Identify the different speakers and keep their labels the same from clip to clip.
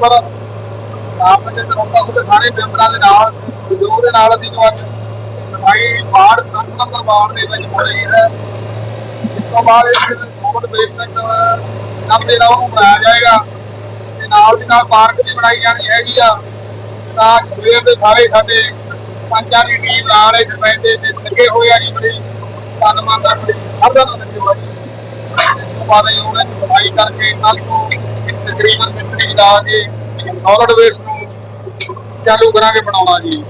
Speaker 1: ਉੱਪਰ ਆਪ ਦੇ ਤਰਫਾ ਉਹਦੇ ਸਾਰੇ ਮੈਂਬਰਾਂ ਦੇ ਨਾਲ ਜੋ ਦੇ ਨਾਲ ਅਸੀਂ ਜੋ ਅੱਜ ਸਫ਼ਾਈ ਵਾਰਡ ਸੰਤ ਨੰਬਰ ਦੇ ਵਿੱਚ ਹੋ ਰਹੀ ਹੈ। ਇਸ ਤੋਂ ਬਾਅਦ ਇਸ ਸੋਮਤ ਬੇਸਮੈਂਟ ਨੰਬਰ ਦੇ ਨਾਲ ਉਹਨੂੰ ਬਣਾਇਆ ਜਾਏਗਾ ਤੇ ਨਾਲ ਦੀ ਨਾਲ ਪਾਰਕ ਵੀ ਬਣਾਈ ਜਾਣੀ ਹੈਗੀ ਆ। ਤਾਂ ਸਵੇਰ ਦੇ ਸਾਰੇ ਸਾਡੇ ਪੰਜਾਂ ਦੀ ਟੀਮ ਨਾਲ ਇਸ ਪੈਂਦੇ ਤੇ ਲੱਗੇ ਹੋਏ ਆ ਜੀ ਬੜੀ ਧੰਨ ਮੰਨਦਾ ਬੜੀ ਸਭ ਦਾ ਲੱਗੇ ਜੀ। ਇਸ ਤੋਂ ਬਾਅਦ ਅਸੀਂ ਉਹਨਾਂ ਦੀ ਸਫ਼ਾਈ ਕਰਕੇ ਕੱਲ ਤੋਂ ਤਕਰੀਬਨ ਮਿਸਤਰੀ ਲਾ ਕੇ ਸੋਲਡ ਵੇਸਟ ਨੂੰ ਚਾਲੂ ਕਰਾਂਗੇ ਬਣਾਉਣਾ ਜੀ।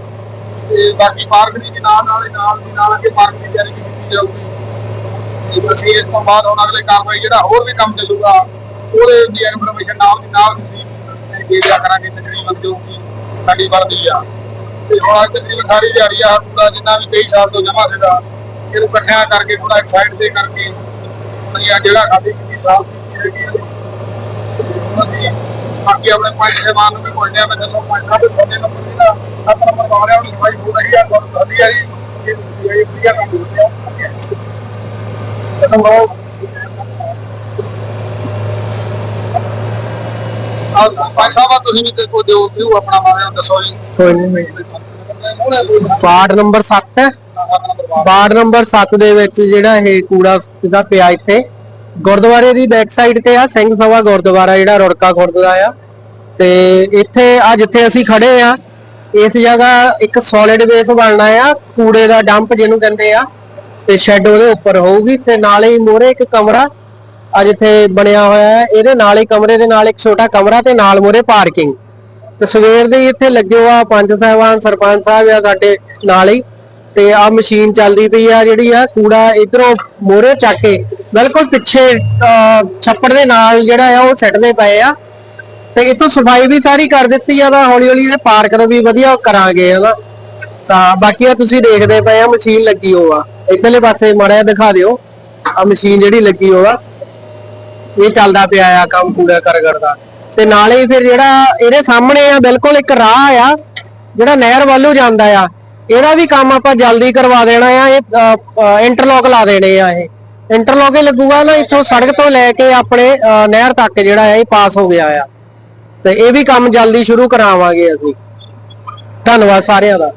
Speaker 1: ਤੇ ਬਾਕੀ ਪਾਰਕ ਦੀ ਵੀ ਨਾਲ ਨਾਲ ਦੀ ਨਾਲ ਅੱਗੇ ਪਾਰਕ ਦੀ ਤਿਆਰੀ ਕੀਤੀ ਜਾਊਗੀ। ਤੇ ਅਸੀਂ ਇਸ ਤੋਂ ਬਾਅਦ ਹੁਣ ਅਗਲੇ ਕਾਰਵਾਈ ਜਿਹੜਾ ਹੋਰ ਵੀ ਕੰਮ ਚੱਲੂਗਾ, ਉਹਦੇ ਦੀ ਇਨਫੋਰਮੇਸ਼ਨ ਨਾਲ ਦੀ ਨਾਲ ਦੇ ਦਿਆ ਕਰਾਂਗੇ ਤਕਰੀਬਨ ਜੋ ਵੀ ਸਾਡੀ ਵਰਦੀ ਆ। ਤੇ ਹੁਣ ਅੱਜ ਤਕਰੀਬਨ ਸਾਰੀ ਦਿਹਾੜੀ ਆ ਪੂਰਾ ਜਿੰਨਾ ਵੀ ਕਈ ਸਾਲ ਤੋਂ ਜਮਾ ਸੀਗਾ, ਇਹਨੂੰ ਇਕੱਠਿਆਂ ਕਰਕੇ ਥੋੜਾ ਇੱਕ ਸਾਈਡ ਕਰਕੇ, ਅਸੀਂ ਜਿਹੜਾ ਖਾਦੀ ਕੀਤੀ ਸਾਫ਼ ਕੀਤੀ ਬਾਕੀ ਆਪਣੇ ਪੰਜ ਸੇਵਾਨ ਨੂੰ ਵੀ ਪੁੱਛਦੇ ਆ ਮੈਂ ਦੱਸੋ ਪੰਜ ਸਾਹਿਬ ਤੁਹਾਡੇ ਦੀ ਨਾ ਸੱਤ ਨੰਬਰ ਵਾਲਿਆਂ ਨੂੰ ਸਫ਼ਾਈ ਹੋ ਰਹੀ ਆ ਤੁਹਾਨੂੰ ਸਾਡੀ ਆ ਜੀ। ਇਹ ਇਹ ਵਧੀਆ ਕੰਮ ਜਦੋਂ ਉਹ ਆਹ ਪੰਜ ਸਾਹਿਬ ਤੁਸੀਂ ਵੀ ਕੋਈ ਦਿਓ ਵਿਊ ਆਪਣਾ ਮਾਰਿਆ ਦੱਸੋ ਜੀ।
Speaker 2: ਕੋਈ ਨਹੀਂ
Speaker 1: ਉਹਨੇ
Speaker 2: ਵਾਰਡ ਨੰਬਰ 7 ਹੈ। ਵਾਰਡ ਨੰਬਰ 7 ਦੇ ਵਿੱਚ ਜਿਹੜਾ ਇਹ ਕੂੜਾ ਸਿੱਧਾ ਪਿਆ ਇੱਥੇ। ਗੁਰਦੁਆਰੇ ਦੀ ਬੈਕ ਸਾਈਡ ਤੇ ਆ, ਸਿੰਘ ਸਭਾ ਗੁਰਦੁਆਰਾ ਜਿਹੜਾ ਰੁੜਕਾ ਖੁਰਦਦਾ ਆ। ਤੇ ਇੱਥੇ ਆ ਜਿੱਥੇ ਅਸੀਂ ਖੜੇ ਆ, ਇਸ ਜਗ੍ਹਾ ਇੱਕ ਸੋਲਿਡ ਬੇਸ ਬਣਨਾ ਆ, ਕੂੜੇ ਦਾ ਡੰਪ ਜਿਹਨੂੰ ਕਹਿੰਦੇ ਆ, ਤੇ ਸ਼ੈੱਡ ਉਹਦੇ ਉੱਪਰ ਹੋਊਗੀ, ਤੇ ਨਾਲੇ ਹੀ ਮੋਰੇ ਇੱਕ ਕਮਰਾ ਆ ਜਿੱਥੇ ਬਣਿਆ ਹੋਇਆ ਹੈ ਇਹਦੇ ਨਾਲ ਹੀ ਕਮਰੇ ਦੇ ਨਾਲ ਇੱਕ ਛੋਟਾ ਕਮਰਾ ਤੇ ਨਾਲ ਮੋਰੇ ਪਾਰਕਿੰਗ ਤੇ ਸਵੇਰ ਦੇ ਇੱਥੇ ਲੱਗੇ ਹੋਆ ਪੰਜ ਸਾਹਿਬਾਨ, ਸਰਪੰਚ ਸਾਹਿਬ ਆ ਸਾਡੇ ਨਾਲ ਹੀ। ਤੇ ਆ ਮਸ਼ੀਨ ਚੱਲਦੀ ਪਈ ਆ, ਜਿਹੜੀ ਆ ਕੂੜਾ ਇਧਰੋਂ ਮੋਰੇ ਚੱਕ ਕੇ ਬਿਲਕੁਲ ਪਿੱਛੇ ਛੱਪੜ ਦੇ ਨਾਲ ਜਿਹੜਾ ਆ, ਉਹ ਛੱਡਦੇ ਪਏ ਆ। ਤੇ ਇਤੋਂ ਸਫ਼ਾਈ ਵੀ ਸਾਰੀ ਕਰ ਦਿੱਤੀ ਆ, ਤਾਂ ਹੌਲੀ ਹੌਲੀ ਇਹ ਪਾਰਕ ਦਾ ਵੀ ਵਧੀਆ ਕਰਾਂਗੇ ਹਨਾ ਤਾਂ ਬਾਕੀ ਆ ਤੁਸੀਂ ਦੇਖਦੇ ਪਏ ਆ, ਮਸ਼ੀਨ ਲੱਗੀ ਹੋ ਆ। ਇਧਰਲੇ ਪਾਸੇ ਮੜਿਆ ਦਿਖਾ ਦਿਓ ਆ ਮਸ਼ੀਨ ਜਿਹੜੀ ਲੱਗੀ ਹੋ ਆ। ਇਹ ਚੱਲਦਾ ਪਿਆ ਆ ਕੰਮ ਕੂੜਾ ਕਰ ਕਰਦਾ ਤੇ ਨਾਲੇ ਫਿਰ ਜਿਹੜਾ ਇਹਦੇ ਸਾਹਮਣੇ ਆ, ਬਿਲਕੁਲ ਇੱਕ ਰਾਹ ਆ, ਜਿਹੜਾ ਨਹਿਰ ਵੱਲੋਂ ਜਾਂਦਾ ਆ। ਇਹਦਾ ਵੀ ਕੰਮ ਆਪਾਂ ਜਲਦੀ ਕਰਵਾ ਦੇਣਾ ਆ ਇਹ ਇੰਟਰਲੌਕ ਲਾ ਦੇਣੇ ਆ ਇਹ। ਇੰਟਰਲੌਕ ਹੀ ਲੱਗੂਗਾ ਨਾ ਇੱਥੋਂ ਸੜਕ ਤੋਂ ਲੈ ਕੇ ਆਪਣੇ ਅਹ, ਨਹਿਰ ਤੱਕ ਜਿਹੜਾ ਆ ਇਹ ਪਾਸ ਹੋ ਗਿਆ ਆ। ਤੇ ਇਹ ਵੀ ਕੰਮ ਜਲਦੀ ਸ਼ੁਰੂ ਕਰਾਵਾਂਗੇ ਅਸੀਂ। ਧੰਨਵਾਦ ਸਾਰਿਆਂ ਦਾ।